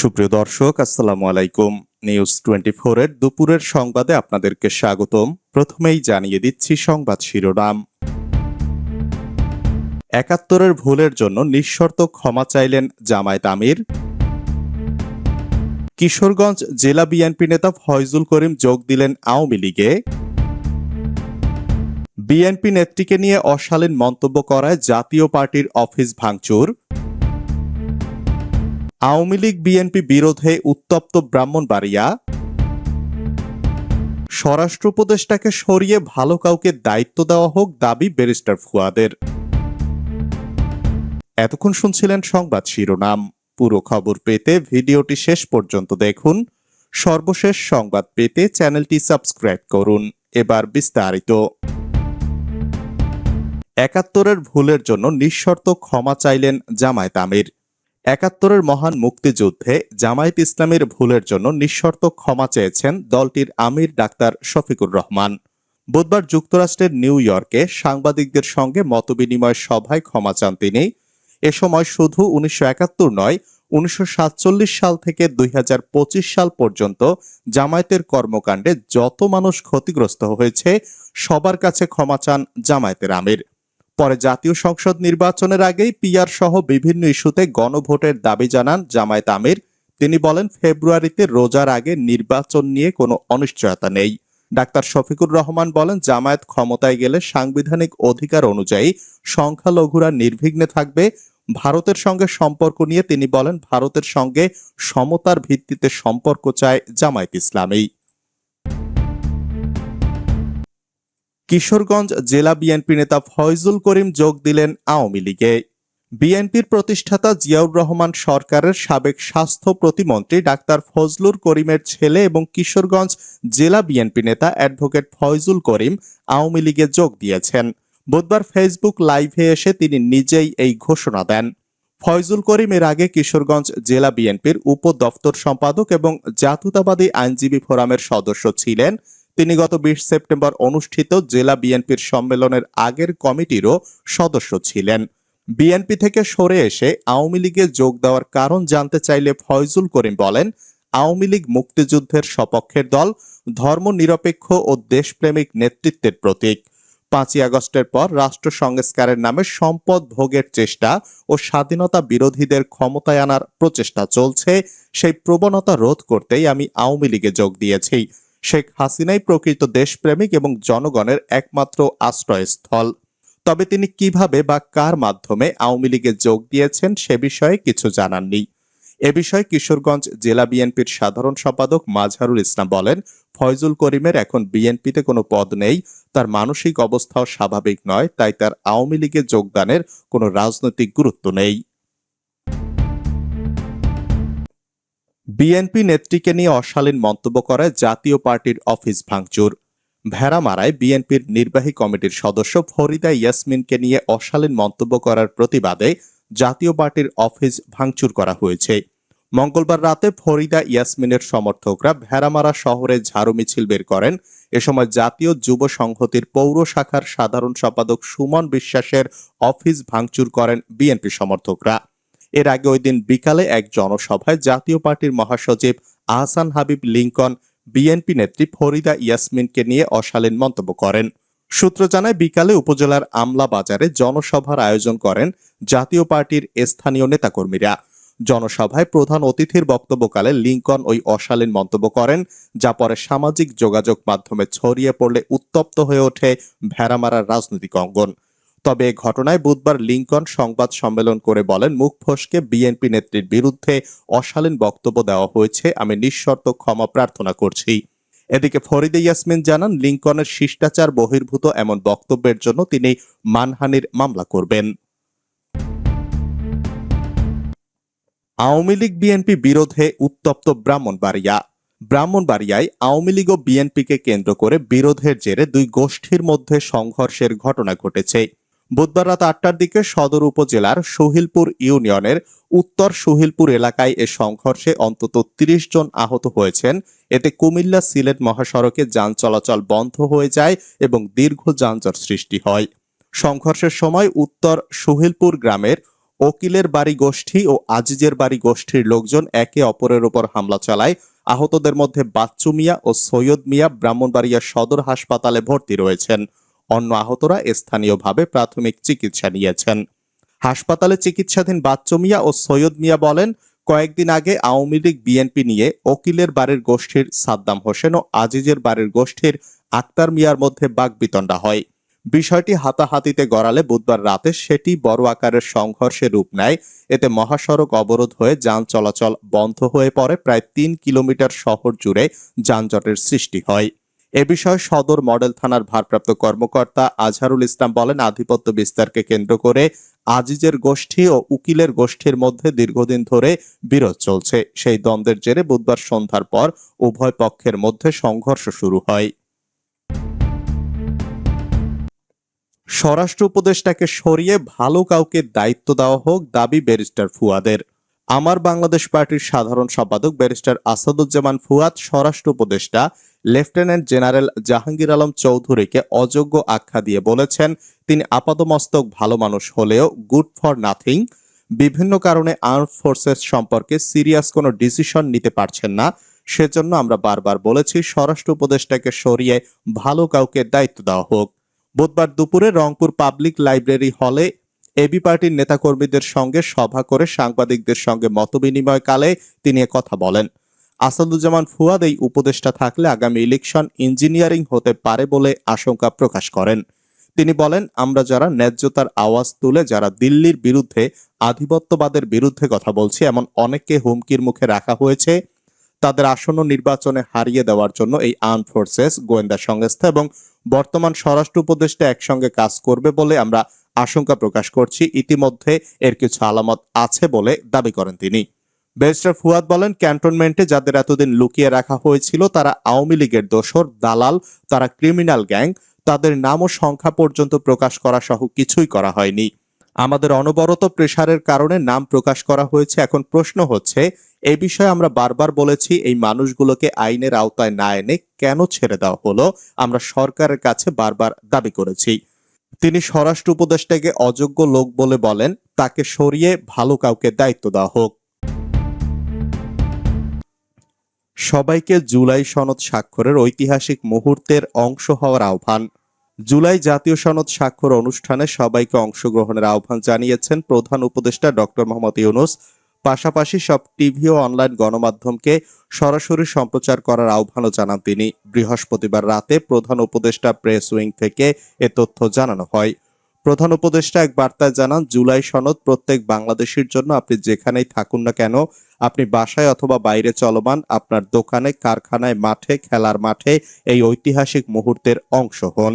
সুপ্রিয় দর্শক, আসসালামু আলাইকুম। নিউজ টোয়েন্টি এর দুপুরের সংবাদে আপনাদেরকে স্বাগতম। প্রথমেই জানিয়ে দিচ্ছি সংবাদ শিরোনাম। একাত্তরের ভুলের জন্য নিঃশর্ত ক্ষমা চাইলেন জামায়াত আমির। কিশোরগঞ্জ জেলা বিএনপি নেতা ফয়জুল করিম যোগ দিলেন আওয়ামী লীগে। বিএনপি নেত্রীকে নিয়ে অশালীন মন্তব্য করায় জাতীয় পার্টির অফিস ভাঙচুর। আওয়ামী লীগ বিএনপি বিরোধে উত্তপ্ত ব্রাহ্মণবাড়িয়া। স্বরাষ্ট্র উপদেষ্টাকে সরিয়ে ভালো কাউকে দায়িত্ব দেওয়া হোক দাবি ব্যারিস্টার ফুয়াদের। এতক্ষণ শুনছিলেন সংবাদ শিরোনাম। পুরো খবর পেতে ভিডিওটি শেষ পর্যন্ত দেখুন। সর্বশেষ সংবাদ পেতে চ্যানেলটি সাবস্ক্রাইব করুন। এবার বিস্তারিত। একাত্তরের ভুলের জন্য নিঃশর্ত ক্ষমা চাইলেন জামায়াত আমির। একাত্তরের মহান মুক্তিযুদ্ধে জামায়াত ইসলামের ভুলের জন্য নিঃশর্ত ক্ষমা চেয়েছেন দলটির আমির ডাক্তার শফিকুর রহমান। বুধবার যুক্তরাষ্ট্রের নিউ ইয়র্কে সাংবাদিকদের সঙ্গে মতবিনিময় সভায় ক্ষমা চান তিনি। এ সময় শুধু উনিশশো নয়, উনিশশো সাল থেকে দুই হাজার পঁচিশ সাল পর্যন্ত জামায়াতের কর্মকাণ্ডে যত মানুষ ক্ষতিগ্রস্ত হয়েছে, সবার কাছে ক্ষমা চান জামায়াতের আমির। পরে জাতীয় সংসদ নির্বাচনের আগেই পিআর সহ বিভিন্ন ইস্যুতে গণভোটের দাবি জানান জামায়াত আমির। তিনি বলেন, ফেব্রুয়ারিতে রোজার আগে নির্বাচন নিয়ে কোনো অনিশ্চয়তা নেই। ডাক্তার শফিকুর রহমান বলেন, জামায়াত ক্ষমতায় গেলে সাংবিধানিক অধিকার অনুযায়ী সংখ্যালঘুরা নির্বিঘ্নে থাকবে। ভারতের সঙ্গে সম্পর্ক নিয়ে তিনি বলেন, ভারতের সঙ্গে সমতার ভিত্তিতে সম্পর্ক চায় জামায়াত ইসলামী। কিশোরগঞ্জ জেলা বিএনপি নেতা ফয়জুল করিম যোগ দিলেন আওয়ামী লীগে। বিএনপির প্রতিষ্ঠাতা জিয়াউর রহমান সরকারের সাবেক স্বাস্থ্য প্রতিমন্ত্রী ডাক্তার ফজলুর করিমের ছেলে এবং কিশোরগঞ্জ জেলা বিএনপি নেতা অ্যাডভোকেট ফয়জুল করিম আওয়ামী লীগে যোগ দিয়েছেন। বুধবার ফেসবুক লাইভে এসে তিনি নিজেই এই ঘোষণা দেন। ফয়জুল করিম এর আগে কিশোরগঞ্জ জেলা বিএনপির উপদপ্তর সম্পাদক এবং জাতীয়তাবাদী আইনজীবী ফোরামের সদস্য ছিলেন। তিনি গত বিশ সেপ্টেম্বর অনুষ্ঠিত জেলা বিএনপির সম্মেলনের আগের কমিটিরও সদস্য ছিলেন। বিএনপি থেকে সরে এসে আওয়ামী লীগে যোগ দেওয়ার কারণ জানতে চাইলে ফয়জুল করিম বলেন, আওয়ামী লীগ মুক্তিযুদ্ধের সপক্ষের দল, ধর্মনিরপেক্ষ ও দেশপ্রেমিক নেতৃত্বের প্রতীক। পাঁচই আগস্টের পর রাষ্ট্র সংস্কারের নামে সম্পদ ভোগের চেষ্টা ও স্বাধীনতা বিরোধীদের ক্ষমতায় আনার প্রচেষ্টা চলছে। সেই প্রবণতা রোধ করতেই আমি আওয়ামী লীগে যোগ দিয়েছি। শেখ হাসিনাই প্রকৃত দেশপ্রেমিক এবং জনগণের একমাত্র আশ্রয়স্থল। তবে তিনি কীভাবে বা কার মাধ্যমে আওয়ামী লীগে যোগ দিয়েছেন সে বিষয়ে কিছু জানাননি। এ বিষয়ে কিশোরগঞ্জ জেলা বিএনপির সাধারণ সম্পাদক মাজহারুল ইসলাম বলেন, ফয়জুল করিমের এখন বিএনপিতে কোনো পদ নেই, তার মানসিক অবস্থাও স্বাভাবিক নয়, তাই তার আওয়ামী লীগে যোগদানের কোনো রাজনৈতিক গুরুত্ব নেই। বিএনপি নেত্রীকে নিয়ে অশালীন মন্তব্য করায় জাতীয় পার্টির অফিস ভাঙচুর। ভেড়ামারায় বিএনপির নির্বাহী কমিটির সদস্য ফরিদা ইয়াসমিনকে নিয়ে অশালীন মন্তব্য করার প্রতিবাদে জাতীয় পার্টির অফিস ভাঙচুর করা হয়েছে। মঙ্গলবার রাতে ফরিদা ইয়াসমিনের সমর্থকরা ভেড়ামারা শহরে ঝাড়ু মিছিল বের করেন। এ সময় জাতীয় যুব সংহতির পৌর শাখার সাধারণ সম্পাদক সুমন বিশ্বাসের অফিস ভাঙচুর করেন বিএনপি সমর্থকরা। এর আগে ওই দিন বিকালে এক জনসভায় জাতীয় পার্টির মহাসচিব আহসান হাবিব লিঙ্কন, বিএনপি নেত্রী ফরিদা ইয়াসমিনকে নিয়ে অশালীন মন্তব্য করেন। সূত্র জানায়, বিকালে উপজেলার আমলা বাজারে জনসভার আয়োজন করেন জাতীয় পার্টির স্থানীয় নেতাকর্মীরা। জনসভায় প্রধান অতিথির বক্তব্যকালে লিঙ্কন ওই অশালীন মন্তব্য করেন, যা পরে সামাজিক যোগাযোগ মাধ্যমে ছড়িয়ে পড়লে উত্তপ্ত হয়ে ওঠে ভেড়ামারার রাজনৈতিক অঙ্গন। তবে এ ঘটনায় বুধবার লিঙ্কন সংবাদ সম্মেলন করে বলেন, মুখ ফসকে বিএনপি নেত্রীর বিরুদ্ধে অশালীন বক্তব্য দেওয়া হয়েছে, আমি নিঃশর্ত ক্ষমা প্রার্থনা করছি। এদিকে ফরিদে ইয়াসমিন জানান, লিঙ্কনের শিষ্টাচার বহির্ভূত এমন বক্তব্যের জন্য তিনি মানহানির মামলা করবেন। আওয়ামী লীগ বিএনপি বিরোধে উত্তপ্ত ব্রাহ্মণবাড়িয়া। ব্রাহ্মণবাড়িয়ায় আওয়ামী লীগ ও বিএনপিকে কেন্দ্র করে বিরোধের জেরে দুই গোষ্ঠীর মধ্যে সংঘর্ষের ঘটনা ঘটেছে। বুধবার রাত আটটার দিকে সদর উপজেলার সহিলপুর ইউনিয়নের উত্তর সহিলপুর এলাকায় এ সংঘর্ষে অন্তত ৩০ জন আহত হয়েছেন। এতে কুমিল্লা সিলেট মহাসড়কে যান চলাচল বন্ধ হয়ে যায় এবং দীর্ঘ যানজট সৃষ্টি হয়। সংঘর্ষের সময় উত্তর সহিলপুর গ্রামের ওকিলের বাড়ি গোষ্ঠী ও আজিজের বাড়ি গোষ্ঠীর লোকজন একে অপরের উপর হামলা চালায়। আহতদের মধ্যে বাচ্চু মিয়া ও সৈয়দ মিয়া ব্রাহ্মণবাড়িয়া সদর হাসপাতালে ভর্তি রয়েছেন। অন্য আহতরা স্থানীয়ভাবে প্রাথমিক চিকিৎসা নিয়েছেন। হাসপাতালে চিকিৎসাধীন বাচ্চু মিয়া ও সৈয়দ মিয়া বলেন, কয়েকদিন আগে আওয়ামী লীগ বিএনপি নিয়ে ওকিলের বাড়ির গোষ্ঠীর সাদ্দাম হোসেন ও আজিজের বাড়ির গোষ্ঠীর আক্তার মিয়ার মধ্যে বাগবিতণ্ডা হয়। বিষয়টি হাতাহাতিতে গড়ালে বুধবার রাতে সেটি বড় আকারের সংঘর্ষে রূপ নেয়। এতে মহাসড়ক অবরোধ হয়ে যান চলাচল বন্ধ হয়ে পড়ে। প্রায় তিন কিলোমিটার শহর জুড়ে যানজটের সৃষ্টি হয়। এ বিষয়ে সদর মডেল থানার ভারপ্রাপ্ত কর্মকর্তা আজহারুল ইসলাম বলেন, আধিপত্য বিস্তারকে কেন্দ্র করে আজিজের গোষ্ঠী ও উকিলের গোষ্ঠীর মধ্যে দীর্ঘদিন ধরে বিরোধ চলছে। সেই দ্বন্দ্বের জেরে বুধবার সন্ধ্যার পর উভয় পক্ষের মধ্যে সংঘর্ষ শুরু হয়। স্বরাষ্ট্র উপদেষ্টাকে সরিয়ে ভালো কাউকে দায়িত্ব দেওয়া হোক দাবি ব্যারিস্টার ফুয়াদের। আমার বাংলাদেশ পার্টির সাধারণ সম্পাদক ব্যারিস্টার আসাদুজ্জামান ফুয়াদ, স্বরাষ্ট্র উপদেষ্টা, লেফটেন্যান্ট জেনারেল জাহাঙ্গীর আলম চৌধুরীকে অযোগ্য আখ্যা দিয়ে বলেছেন, তিনি আপাতমস্তক ভালো মানুষ হলেও গুড ফর নাথিং। বিভিন্ন কারণে আর্ম ফোর্সেস সম্পর্কে সিরিয়াস কোনো ডিসিশন নিতে পারছেন না। সেজন্য আমরা বারবার বলেছি, স্বরাষ্ট্র উপদেষ্টাকে সরিয়ে ভালো কাউকে দায়িত্ব দেওয়া হোক। বুধবার দুপুরে রংপুর পাবলিক লাইব্রেরি হলে এবি পার্টির নেতাকর্মীদের সঙ্গে সভা করে সাংবাদিকদের সঙ্গে মতবিনিময়কালে তিনি কথা বলেন। আসাদুজ্জামান ফুয়াদ এই উপদেষ্টা থাকলে আগামী ইলেকশন ইঞ্জিনিয়ারিং হতে পারে বলে আশঙ্কা প্রকাশ করেন। তিনি বলেন, আমরা যারা ন্যায্যতার আওয়াজ তুলে যারা দিল্লির বিরুদ্ধে আধিপত্যবাদের বিরুদ্ধে কথা বলছি, এমন অনেককে হুমকির মুখে রাখা হয়েছে। তাদের আসন্ন নির্বাচনে হারিয়ে দেওয়ার জন্য এই আর্ম ফোর্সেস, গোয়েন্দা সংস্থা এবং বর্তমান স্বরাষ্ট্র উপদেষ্টা একসঙ্গে কাজ করবে বলে আমরা আশঙ্কা প্রকাশ করছি ইতিমধ্যে এর কিছু আলামত আছে বলে দাবি করেন তিনি। ব্যারিস্টার ফুয়াদ বলেন, ক্যান্টনমেন্টে যাদের এতদিন লুকিয়ে রাখা হয়েছিল, তারা আওয়ামী লীগের দোসর দালাল, তারা ক্রিমিনাল গ্যাং, তাদের নাম ও সংখ্যা পর্যন্ত প্রকাশ করা সহ কিছুই করা হয়নি। আমাদের অনবরত প্রেসারের কারণে নাম প্রকাশ করা হয়েছে। এখন প্রশ্ন হচ্ছে এই বিষয়ে আমরা বারবার বলেছি, এই মানুষগুলোকে আইনের আওতায় না এনে কেন ছেড়ে দেওয়া হলো? আমরা সরকারের কাছে বারবার দাবি করেছি। তিনি স্বরাষ্ট্র উপদেষ্টাকে অযোগ্য লোক বলে বলেন, তাকে সরিয়ে ভালো কাউকে দায়িত্ব দেওয়া হোক। সবাইকে জুলাই সনদ স্বাক্ষরের ঐতিহাসিক মুহূর্তের অংশ হওয়ার আহ্বান। জুলাই জাতীয় সনদ স্বাক্ষর অনুষ্ঠানে সবাইকে অংশগ্রহণের আহ্বান জানিয়েছেন প্রধান উপদেষ্টা ডক্টর মোহাম্মদ ইউনুস। পাশাপাশি সব টিভি ও অনলাইন গণমাধ্যমকে সরাসরি সম্প্রচার করার আহ্বানও জানান তিনি। বৃহস্পতিবার রাতে প্রধান উপদেষ্টা প্রেস উইং থেকে এ তথ্য জানানো হয়। প্রধান উপদেষ্টা এক বার্তায় জানান, জুলাই সনদ প্রত্যেক বাংলাদেশির জন্য আপনি যেখানেই থাকুন না কেন, আপনি বাসায় অথবা বাইরে চলমান আপনার দোকানে, কারখানায়, মাঠে, খেলার মাঠে এই ঐতিহাসিক মুহূর্তের অংশ হন।